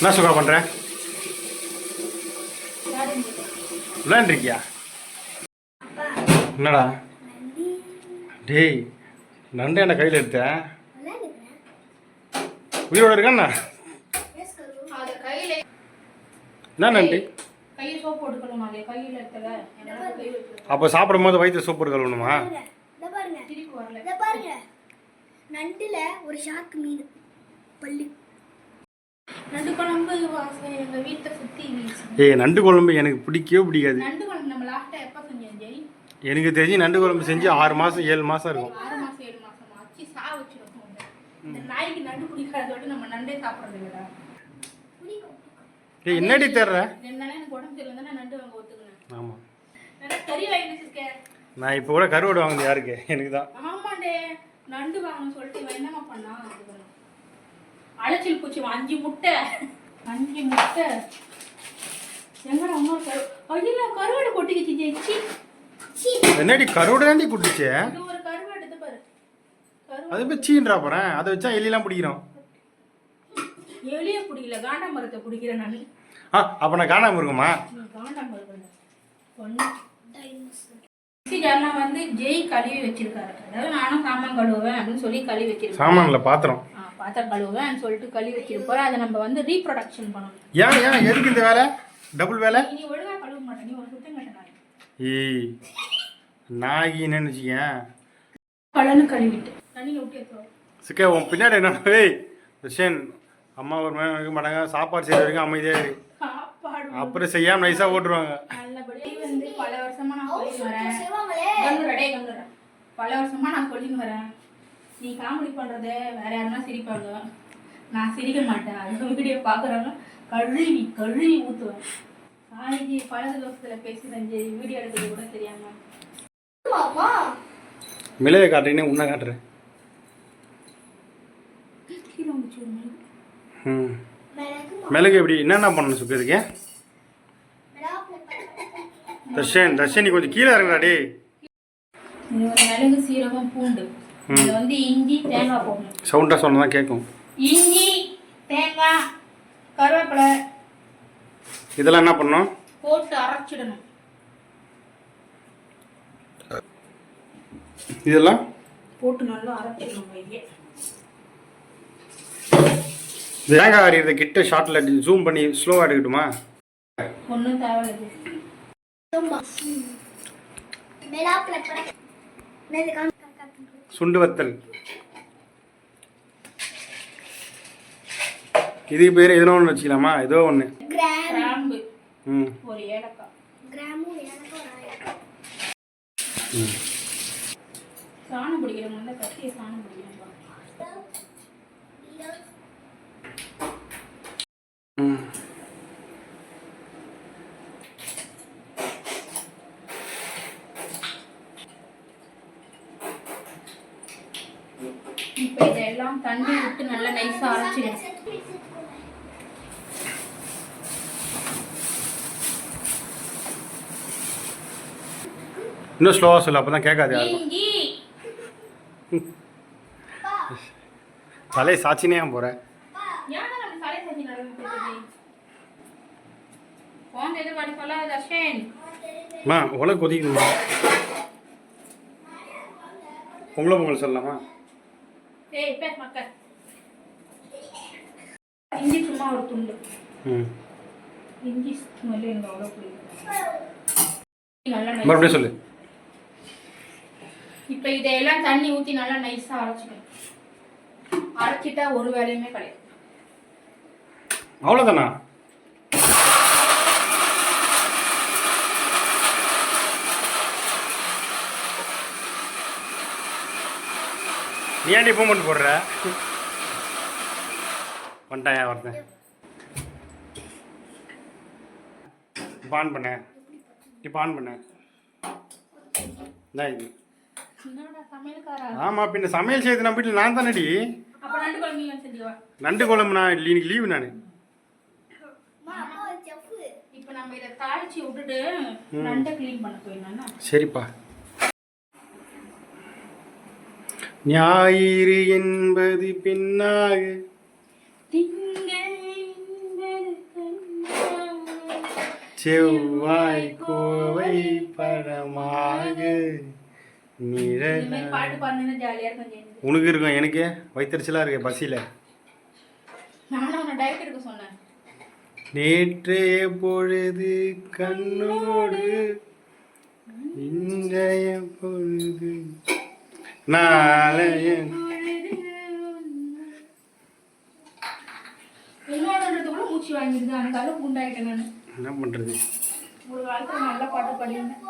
என்ன சுகா பண்ற? விளையாண்டுருக்கியா? என்னடா? டேய் நண்டு என்ன கையில் எடுத்த? உயிரோட இருக்காண்ணா என்ன? நண்டு? கையை அப்போ சாப்பிடும் போது வயிற்று சோப்பு கழுவணுமா பாருங்க. நண்டுல ஒரு ஷார்க் மீன். பள்ளி நண்டு குழம்பு வாசம் எங்க வீட்டை சுத்தி வீச்சு. ஏய் நண்டு குழம்பு எனக்கு பிடிக்கவே பிடிக்காது. நண்டு குழம்பு நம்ம லாஸ்டா எப்ப செஞ்சோம் ஜெய் எனக்கு தெரிஞ்சு நண்டு குழம்பு செஞ்சு ஆறு ஏழு இருக்கும். மாசம் ஏழு மாசம். ஆச்சு சா வச்சிருக்கோம் இந்த நாய்க்கு நண்டு பிடிக்காதோட நம்ம நண்டே சாப்பிடுறது இல்லடா ஏய் என்னடி தர்ற எனக்கு உடம்பு சரியில்லை நான் நண்டு வாங்க ஒத்துக்கினேன் ஆமாம் நல்லா கறி வாங்கி வச்சிருக்கேன் நான் இப்போ கூட கருவாடு வாங்குது யாருக்கு? எனக்கு தான். ஆமாண்டே. நண்டு வாங்கணும்னு சொல்லிட்டு அது பண்ணு. அலைச்சல் பூச்சி அஞ்சு முட்டை. அஞ்சு முட்டை. எங்கடா இன்னொரு கரு ஐயோ கருவாடு கொட்டிக்கிச்சு ஜெயிச்சி என்னடி கருவாடு தாண்டி குட்டிச்சு ஒரு கருவாடு இது பாரு. அது போய் சீன்றா போகிறேன் அதை வச்சா எலிலாம் பிடிக்கிறோம். எளிய குடிக்கல காண்டா மரத்தை குடிக்கிறேன் நான். ஆ அப்போ நான் காண்டா மரம் ஒன்று ஜார்லாம் வந்து ஜெய் கழுவி வச்சிருக்காரு. அதாவது நானும் சாமான் கழுவுவேன் அப்படின்னு சொல்லி கழுவி வச்சிருக்கேன். சாமானில் பாத்திரம். ஆ, பாத்திரம் கழுவுவேன் சொல்லிட்டு கழுவி வச்சிருப்போம் அதை நம்ம வந்து ரீப்ரொடக்ஷன் பண்ணணும். ஏன் ஏன்? எதுக்கு இந்த வேலை? டபுள் வேலை? நீ ஒழுங்கா கழுவ மாட்டேன். நீ ஒரு சுத்தம் கட்ட ஏய் நாகி நினச்சிக்கேன் கலன்னு கழுவிட்டு. தண்ணியில் விட்டு எடுத்து சிக்கே உன் பின்னாடி என்ன? ஏய் விஷன் அம்மா ஒரு மணி வைக்க மாட்டாங்க. சாப்பாடு செய்கிற வரைக்கும் அமைதியாக இரு. சாப்பாடு அப்புறம் செய்யாமல் நைஸாக ஓட்டுருவாங்க நல்லபடியா. வந்து பல வருஷமா நான் சொல்லிட்டு வரேன். பல வருஷமா நான் சொல்லிட்டு வரேன். நீ காமெடி பண்றத வேற யாருன்னா சிரிப்பாங்க. நான் சிரிக்க மாட்டேன். அது வீடியோ பாக்குறாங்க கழுவி கழுவி ஊத்துவேன். சாய்ஜி பழகு தோசத்துல பேசுறேன் வீடியோ எடுக்கிறது கூட தெரியாம. மாமா. மிளகை காட்டுறீங்கன்னு உன்னை காட்டுறேன். மிளகு. எப்படி என்னென்ன பண்ணணும் சுக்கிறதுக்கு தர்ஷன் தர்ஷன் நீ கொஞ்சம் கீழே இறங்குடா டேய். இது ஒரு மிளகு சீரகம் பூண்டு. இதுல வந்து இஞ்சி தேங்காய் போடணும். சவுண்டாக சொன்னா தான் கேட்கும் இஞ்சி தேங்காய் கருவேப்பிலை. இதெல்லாம் என்ன பண்ணணும்? போட்டு அரைச்சிடணும். இதெல்லாம்? போட்டு நல்லா அரைச்சிடணும் மையே தேங்காய் அரியிறத கிட்ட ஷார்ட்டில் ஜூம் பண்ணி ஸ்லோவாக எடுக்கட்டுமா? ஒன்றும் தேவையில்லை. சுண்டு வத்தல் இதுக்கு பேர் எதுனா ஒன்று வச்சுக்கலாமா? ஏதோ ஒன்று ம். ம் சாணம் பிடிக்கிறவங்க வந்து கத்தியை சாணம் பிடிக்கிறேன் ம் இப்போ இதெல்லாம் தண்ணி விட்டு நல்லா நைஸாக அரைச்சிடும் இன்னும் ஸ்லோவாக சொல்லு அப்போ தான் கேட்காது போகிறேன் நம்ம தலை தர்ஷன். அம்மா உலை கொதிக்கணுமா பொங்கலை பொங்கல் சொல்லலாமா? ஏய் பே மக்கள். இஞ்சி சும்மா ஒரு துண்டு. இஞ்சி ஸ்மெல் எனக்கு அவ்வளோ பிடிக்கும். நல்லா. மறுபடியும் சொல்லு. இப்போ இதையெல்லாம் தண்ணி ஊற்றி நல்லா நைஸாக அரைச்சிக்கணும். அரைச்சிட்டா ஒரு வேலையுமே கிடையாது. அவ்வளோதானா நீ ஏன்டி மட்டும் போடுற? வந்துட்டாயா ஒருத்தன் இப்போ ஆன் பண்ண. இப்போ ஆன் பண்ண. இந்தா இது. ஆமாம் பின்ன சமையல் செய்து நம்ம வீட்டில் நான் தானடி. அப்போ நண்டு குழம்பு நான் இன்னைக்கு லீவு நான். மாமா செஃப் இப்போ நம்ம இதை தாளிச்சு விட்டுட்டு நண்டை க்ளீன் பண்ண போயிடலாம்னா சரிப்பா ஞாயிறு என்பது பின்னாக. செவ்வாய் கோவை படமாக. உனக்கு இருக்கும் எனக்கு? வயிற்றுச்சலாக இருக்கு பசியில். நேற்றைய பொழுது கண்ணோடு. இன்றைய பொழுது. நாளைய என்ன பாடியிருந்தேன்.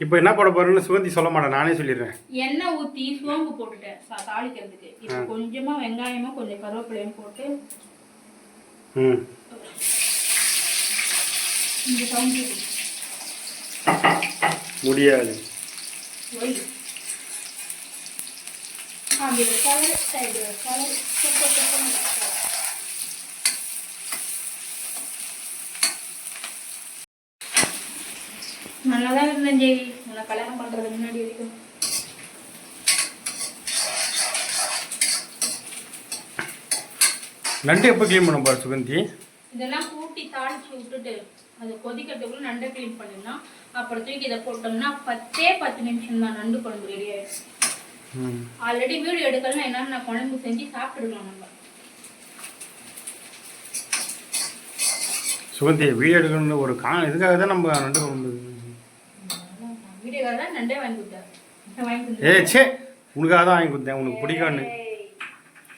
இப்போ என்ன போட போறேன்னு சுகந்தி சொல்ல மாட்டேன் நானே சொல்லிடுறேன். எண்ணெய் ஊத்தி சோம்பு போட்டுட்டேன் தாளிக்கிறதுக்கு. இப்போ கொஞ்சமா வெங்காயமா கொஞ்சம் கருவேப்பிலையும் போட்டு ம். இந்த சவுண்டு முடியாது ஒய் அப்படி ஒரு கலர் சைடு ஒரு கலர் சூப்பர் சூப்பர் நல்லா தான் இருந்தேன் ஜெய் உன்னை கல்யாணம் பண்றது முன்னாடி வரைக்கும் நண்டு எப்போ க்ளீன் பண்ண போற சுகந்தி? இதெல்லாம் கூட்டி தாளிச்சு விட்டுட்டு அது கொதிக்கிறதுக்குள்ள நண்டை க்ளீன் பண்ணிடலாம். அப்புறம் தூக்கி இதை போட்டோம்னா பத்தே பத்து நிமிஷம் தான் நண்டு குழம்பு ரெடி ஆயிடும். ஆல்ரெடி வீடியோ எடுக்கலாம் என்னன்னு நான் குழம்பு செஞ்சு சாப்பிட்டுருக்கலாம் நம்ம. சுகந்தி வீடியோ எடுக்கணும்னு ஒரு கா இதுக்காக தான் நம்ம நண்டு குழம்பு வீடியோ தான் நண்டே வாங்கி வாங்கி ஏ கொடுத்தேன் சே உனக்காக தான் வாங்கி கொடுத்தேன் உனக்கு பிடிக்கும்னு ஏய்,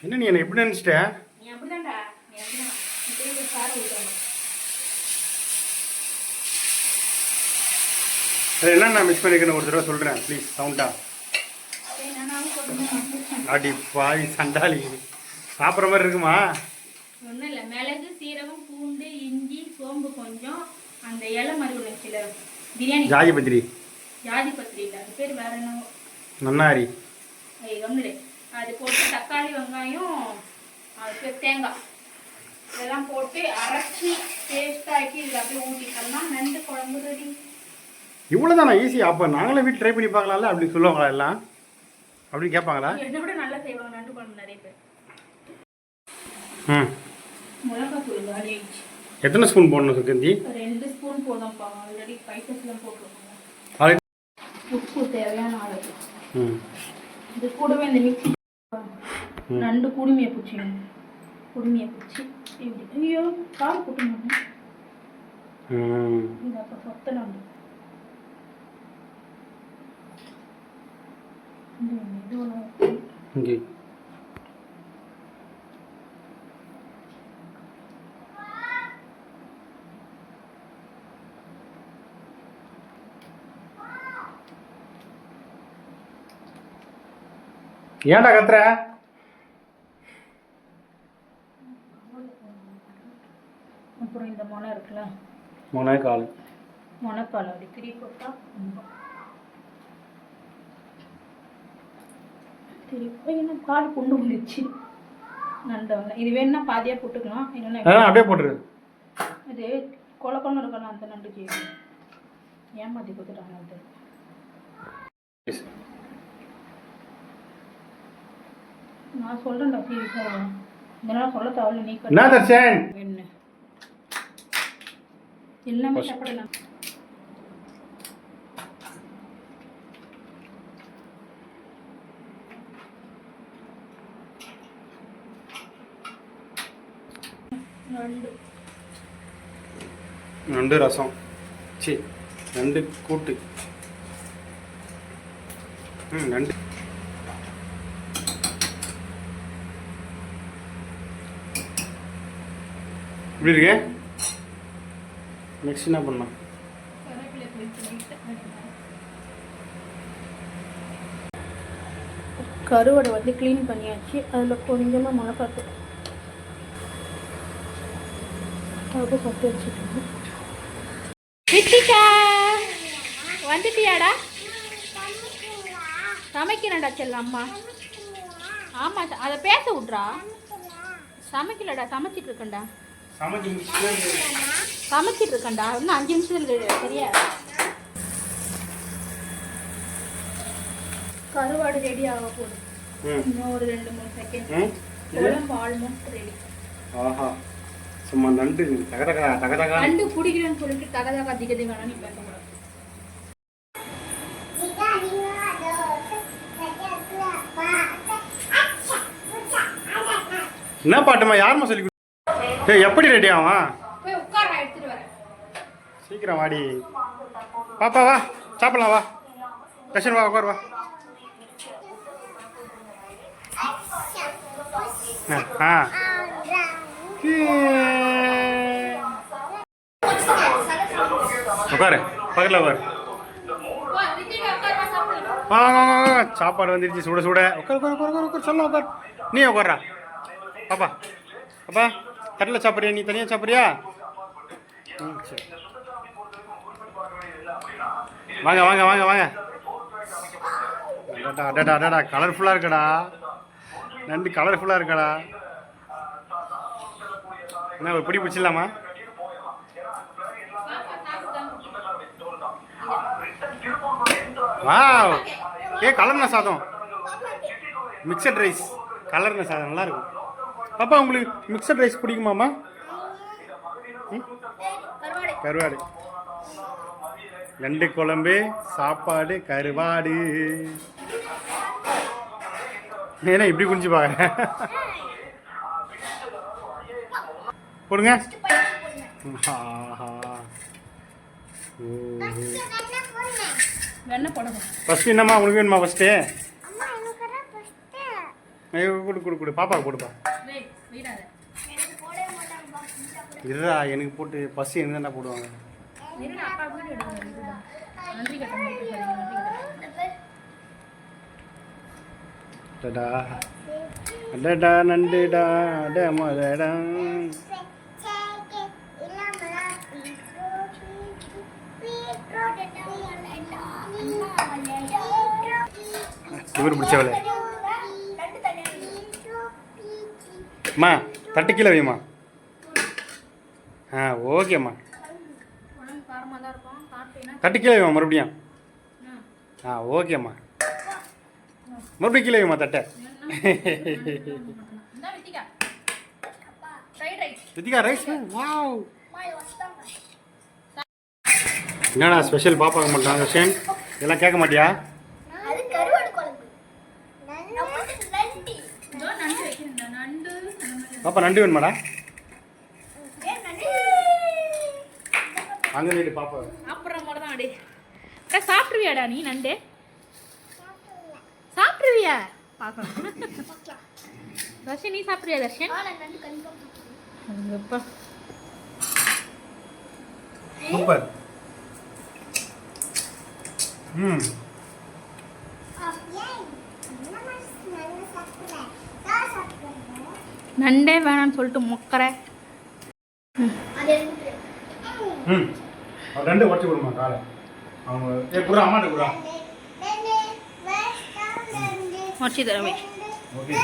என்ன நீ என்ன எப்படி நினச்சிட்ட நீ அப்படிதான்டா நீ அப்படிதான் இப்படி ஒரு சாரை ஊத்தணும். அது என்ன நான் மிஸ் பண்ணிக்கிறேன் ஒரு தடவை சொல்கிறேன் ப்ளீஸ் சவுண்டா. அடி பாய் சண்டாளி. சாப்பிட்ற மாதிரி இருக்குமா? ஒண்ணும் இல்ல மிளகு சீரகம் பூண்டு இஞ்சி சோம்பு கொஞ்சம் அந்த இலை மாதிரி ஒன்று வச்சுல பிரியாணி. ஜாதி பத்திரி. ஜாதி பத்திரி இல்ல அது பேர் வேற என்னவோ. நன்னாரி. அது போட்டு தக்காளி வெங்காயம் அதுக்கு தேங்காய். இதெல்லாம் போட்டு அரைச்சி டேஸ்ட் ஆக்கி இதில் அப்படியே ஊற்றிட்டோம்னா நண்டு குழம்பு ரெடி இவ்வளோ தானே ஈஸி அப்போ நாங்களே வீட்டில் ட்ரை பண்ணி பார்க்கலாம்ல? அப்படி சொல்லுவாங்களா எல்லாம்? அப்படின்னு கேட்பாங்களா? என்னை விட நல்லா செய்வாங்க நண்டு குழம்பு நிறைய பேர். ம். மிளகாய் தூள் காலி ஆயிடுச்சு. எத்தனை ஸ்பூன் போடணும் சுகந்தி ரெண்டு ஸ்பூன் போதும்ப்பா. ஆல்ரெடி ஸ்பைசஸ்லாம் போட்டுருக்கோம் உப்பு தேவையான அளவு. ம். இது கூடவே இந்த மிக்ஸி நண்டு குடுமையை பிடிச்சி குடுமையை இப்படி ஐயோ கால் குட்டு மாட்டேன் ம். இந்த அப்போ சொத்த நண்டு இந்த ஒண்ணு, இது ஒன்று இங்கே. ஏன்டா கத்துற? அப்புறம் இந்த மொனை இருக்குல்ல? மூணே கால். மொனைப்பால் அப்படி திரி போட்டால் என்ன கால் கொண்டு வந்துச்சு ஒன்று இது வேணும்னா பாதியாக போட்டுக்கலாம். இல்லைன்னா அப்படியே போட்டுரு. இது கொல கொல இருக்கலாம் அந்த நண்டு செய்யும் ஏமாத்தி கொடுத்துட்டாங்க அது நான் சொல்கிறேன்டா சீரியஸாக இதெல்லாம் சொல்ல தேவையில்ல நீ என்ன எல்லாமே சாப்பிடலாம். நண்டு. நண்டு ரசம். சி நண்டு கூட்டு. ம் நண்டு. எப்படி இருக்கு? நெக்ஸ்ட் என்ன பண்ணலாம்? கருவடை வந்து க்ளீன் பண்ணியாச்சு. அதில் கொஞ்சமாக மிளகாத்து அது பத்து வச்சுக்கணும் ரித்திகா வந்துட்டியாடா? சமைக்கிறேன்டா செல்ல அம்மா. ஆமாம் அதை பேச விட்றா. சமைக்கலடா சமைச்சிட்டு இருக்கேன்டா சமைச்சு சமைச்சிட்டு இருக்கேன்டா. இன்னும் அஞ்சு நிமிஷத்துல சரியா கருவாடு ரெடி ஆக போகுது. ம். இன்னும் ஒரு ரெண்டு மூணு செகண்ட்? குழம்பு ஆல்மோஸ்ட் ரெடி ஆஹா. சும்மா நண்டு தகதகா தகதகா. நண்டு பிடிக்கிறேன்னு சொல்லிட்டு தக தக திக திகானு நீ பேசக்கூடாது என்ன பாட்டுமா? யாரும்மா சொல்லி கொடு- ஏய் எப்படி ரெடி ஆவான் போய் உட்கார நான் எடுத்துட்டு வரேன். சீக்கிரம் வாடி. பாப்பா வா சாப்பிடலாம் வா. கஷன் வா உட்கார் வா. ஆ, ஆ. உட்காரு பக்கத்தில் உட்காரு. வாங்க வாங்க சாப்பாடு வந்துருச்சு சுட சுட. உட்கார் உட்கார் உட்கார் உட்கார் சொல்ல உட்கார். நீ உட்கார்றா. அப்பா அப்பா தட்டில் சாப்பிட்றியா? நீ தனியாக சாப்பிட்றியா? ம் சரி. வாங்க வாங்க வாங்க வாங்க. அடடா அடடா அடடா. கலர்ஃபுல்லாக இருக்கடா. நண்டு கலர்ஃபுல்லாக இருக்கடா. என்ன ஒரு பிடி பிடிச்சிடலாமா? வாவ். ஏ கலர்ன சாதம். மிக்சட் ரைஸ் கலர்ன சாதம் நல்லா இருக்கும். பாப்பா உங்களுக்கு மிக்சட் ரைஸ் பிடிக்குமாம்மா? ம்? கருவாடு. நண்டு குழம்பு சாப்பாடு கருவாடு. ஏன்னா இப்படி குடிச்சு பாக்க போடுங்க. ஃபஸ்ட்டு என்னம்மா உங்களுக்கு வேணுமா ஃபஸ்ட்டு கொடு கொடு கொடு. பாப்பாவுக்கு கொடுப்பா இருடா எனக்கு போட்டு பஸ் எனக்கு தானே போடுவாங்க? டடா. அடடா நண்டுடா அட மதடா. இவர் பிடிச்சவளே அம்மா தட்டு கீழே வையுமா ஆ ஓகேம்மா தட்டு கீழே வைமா மறுபடியும். ஆ ஓகேம்மா மறுபடியும் கீழே வைமா தட்டை. ரித்திகா ரைஸ் வாவ் என்னடா ஸ்பெஷல் பாப்பாக்க மாட்டாங்க ஷேன் இதெல்லாம் கேட்க மாட்டியா அது கருவாடு குழம்பு நம்மளுக்கு நண்டி இதோ நண்டு வைக்கிறேன் நண்டு அந்த மாதிரி பாப்பா நண்டு வேணுமாடா? அங்கே பாப்பா. தான் அடி. அக்கா சாப்பிட்ருவியாடா நீ நண்டு? சாப்பிட்ருவியா பார்க்கலாம் தர்ஷன் நீ சாப்பிட்றியா தர்ஷன்? சூப்பர். ம். நண்டே வேணாம்னு சொல்லிட்டு மொக்கற. ம். ரெண்டு உடச்சி கொடுமா காலை. அவங்க ஏ குரா அம்மாட்ட குரா வச்சு தரவே ஓகே.